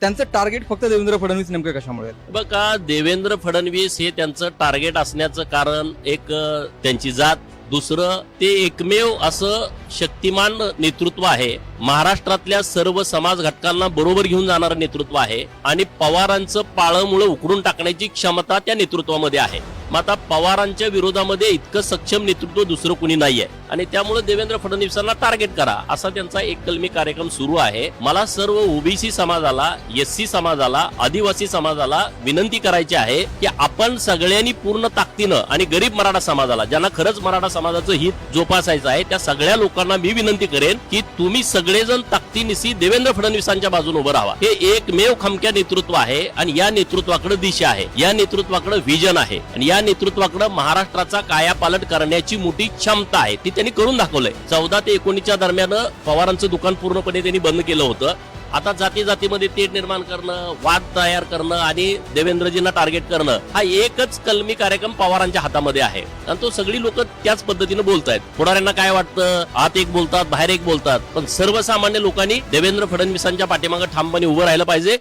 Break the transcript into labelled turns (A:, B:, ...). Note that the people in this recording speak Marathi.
A: त्यांचं टार्गेट फक्त देवेंद्र फडणवीस नेमकं कशामुळे
B: बघा देवेंद्र फडणवीस हे त्यांचं टार्गेट असण्याचं कारण एक त्यांची जात. दुसरं ते एकमेव असं शक्तिमान नेतृत्व आहे. महाराष्ट्रातल्या सर्व समाज घटकांना बरोबर घेऊन जाणारं नेतृत्व आहे आणि पवारांचं पाळमुळं उकडून टाकण्याची क्षमता त्या नेतृत्वामध्ये आहे. मग आता पवारांच्या विरोधामध्ये इतकं सक्षम नेतृत्व दुसरं कुणी नाहीये. आणि त्यामुळे देवेंद्र फडणवीसांना टार्गेट करा असा त्यांचा एक कलमी कार्यक्रम सुरू आहे. मला सर्व ओबीसी समाजाला एससी समाजाला आदिवासी समाजाला विनंती करायची आहे की आपण सगळ्यांनी पूर्ण ताकदीनं आणि गरीब मराठा समाजाला ज्यांना खरंच मराठा समाजाचं हित जोपासायचं आहे त्या सगळ्या लोकांना मी विनंती करेन की तुम्ही सगळेजण ताकदीनिशी देवेंद्र फडणवीसांच्या बाजूने उभं राहा. हे एकमेव खमक्या नेतृत्व आहे आणि या नेतृत्वाकडे दिशा आहे. या नेतृत्वाकडे व्हिजन आहे. आणि या या नेतृत्वाकडे महाराष्ट्राचा कायापालट करण्याची मोठी क्षमता आहे. ती त्यांनी करून दाखवलंय. चौदा ते एकोणीसच्या दरम्यान पवारांचं दुकान पूर्णपणे त्यांनी बंद केलं होतं. आता जाती जातीमध्ये तेढ निर्माण करणं वाद तयार करणं आणि देवेंद्रजींना टार्गेट करणं हा एकच कलमी कार्यक्रम पवारांच्या हातामध्ये आहे. आणि तो सगळी लोक त्याच पद्धतीने बोलतायत. पुढाऱ्यांना काय वाटतं? आत एक बोलतात बाहेर एक बोलतात. पण सर्वसामान्य लोकांनी देवेंद्र फडणवीसांच्या पाठीमागे ठामपणे उभं राहिलं पाहिजे.